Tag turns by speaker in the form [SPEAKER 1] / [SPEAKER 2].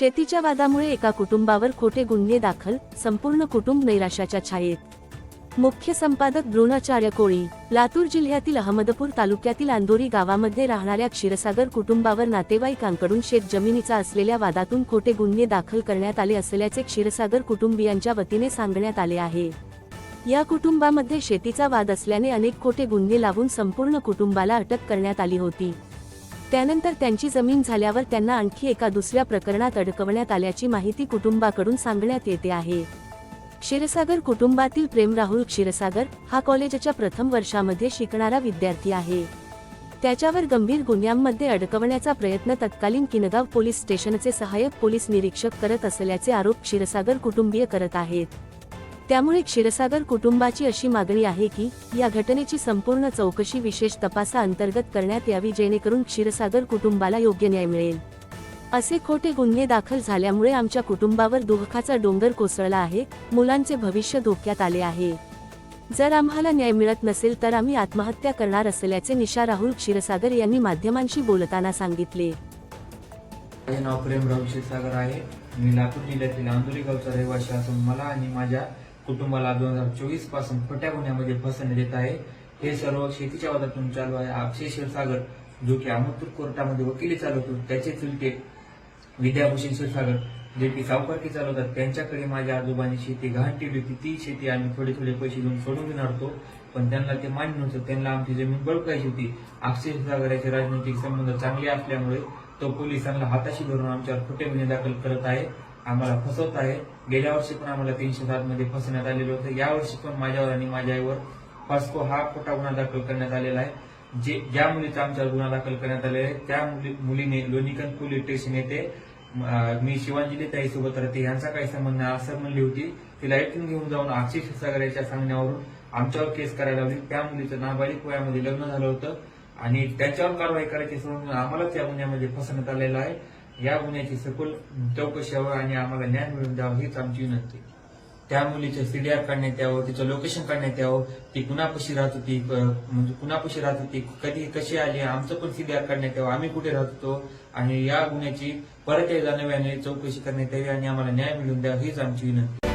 [SPEAKER 1] शेतीच्या वादामुळे एका कुटुंबावर खोटे गुन्हे दाखल संपूर्ण कुटुंब नैराश्याच्या छायेत. मुख्य संपादक द्रोणाचार्य कोळी लातूर जिल्ह्यातील अहमदपूर तालुक्यातील आंदोरी गावामध्ये राहणाऱ्या क्षीरसागर कुटुंबावर नातेवाईकांकडून शेत जमिनीचा असलेल्या वादातून खोटे गुन्हे दाखल करण्यात आले असल्याचे क्षीरसागर कुटुंबियांच्या वतीने सांगण्यात आले आहे. या कुटुंबामध्ये शेतीचा वाद असल्याने अनेक खोटे गुन्हे लावून संपूर्ण कुटुंबाला अटक करण्यात आली होती. त्यानंतर त्यांची जमीन झाल्यावर त्यांना आणखी एका दुसऱ्या प्रकरणात अडकवण्यात आल्याची माहिती कुटुंबाकडून सांगण्यात येते आहे. क्षीरसागर कुटुंबातील प्रेम राहुल क्षीरसागर हा कॉलेजच्या प्रथम वर्षामध्ये शिकणारा विद्यार्थी आहे. त्याच्यावर गंभीर गुन्ह्यांमध्ये अडकवण्याचा प्रयत्न तत्कालीन किनगाव पोलीस स्टेशनचे सहाय्यक पोलीस निरीक्षक करत असल्याचे आरोप क्षीरसागर कुटुंबीय करत आहेत. त्यामुळे क्षीरसागर कुटुंबाची अशी मागणी आहे की या घटनेची संपूर्ण चौकशी विशेष तपासा अंतर्गत करण्यात यावी जेणेकरून क्षीरसागर कुटुंबाला योग्य न्याय मिळेल. असे खोटे गुन्हे दाखल झाल्यामुळे आमच्या कुटुंबावर दुःखाचा डोंगर कोसळला आहे मुलांचे भविष्य धोक्यात आले आहे. जर आम्हाला न्याय मिळत नसेल तर आम्ही आत्महत्या करणार असल्याचे निशा राहुल क्षीरसागर यांनी माध्यमांशी बोलताना सांगितले.
[SPEAKER 2] माझे नाव प्रेमराव क्षीरसागर आहे. मी लातूर जिल्ह्यातील आंदोली गावचा रहिवासी असून मला आणि माझ्या कुटुंबाला दोन हजार चोवीसपासून खोट्या गुन्ह्यामध्ये फसवण्यात येत आहे. हे सर्व शेतीच्या वादातून चालू आहे. अक्षय क्षीरसागर जो की अहमदपूर कोर्टामध्ये वकिली चालवतो त्याचे चुलते विद्याभूषण क्षीरसागर जे की सावकारकी चालवतात त्यांच्याकडे माझ्या आजोबांनी शेती गहाण ठेवली होती. ती शेती आम्ही थोडे थोडे पैसे देऊन सोडून घेणार होतो. पण त्यांना ते मान्य नव्हतं. त्यांना आमची जमीन बळकायची होती. अक्षय क्षीरसागराचे राजनैतिक संबंध चांगले असल्यामुळे तो पोलिसांना हाताशी धरून आमच्यावर खोटे गुन्हे दाखल करत आहे. आम्हाला फसवत आहे. गेल्या वर्षी पण आम्हाला तीनशे सात मध्ये फसवण्यात आलेलं होतं. यावर्षी पण माझ्यावर आणि माझ्या आईवर फास्को हा खोटा गुन्हा दाखल करण्यात आलेला आहे. जे ज्या मुलीचा आमच्यावर गुन्हा दाखल करण्यात आलेला आहे त्या मुली मुलीने लोणीकन पोलीस स्टेशन येथे मी शिवांजली ताईसोबत राहते यांचा काही संबंध नाही. असं म्हणली होती. तिला लाईटून घेऊन जाऊन आक्षी क्षीरसागर सांगण्यावरून आमच्यावर केस करायला लावली. त्या मुलीचं नाबालिक वयामध्ये लग्न झालं होतं. आणि त्याच्यावर कारवाई करायची सोडून आम्हालाच या गुन्ह्यामध्ये फसवण्यात आलेलं आहे. या गुन्ह्याची सखोल चौकशी हवं आणि आम्हाला ज्ञान मिळवून द्यावं हीच आमची विनंती. त्या मुलीचं सीडीआर काढण्यात यावं तिचं लोकेशन काढण्यात यावं ती कुणापाशी राहत होती म्हणजे कुणापाशी राहत होती कधी कशी आली आमचं पण सीडीआर काढण्यात यावं आम्ही कुठे राहत होतो आणि या गुन्ह्याची परत एकदा नव्याने चौकशी करण्यात यावी आणि आम्हाला न्याय मिळवून द्यावा हीच आमची विनंती.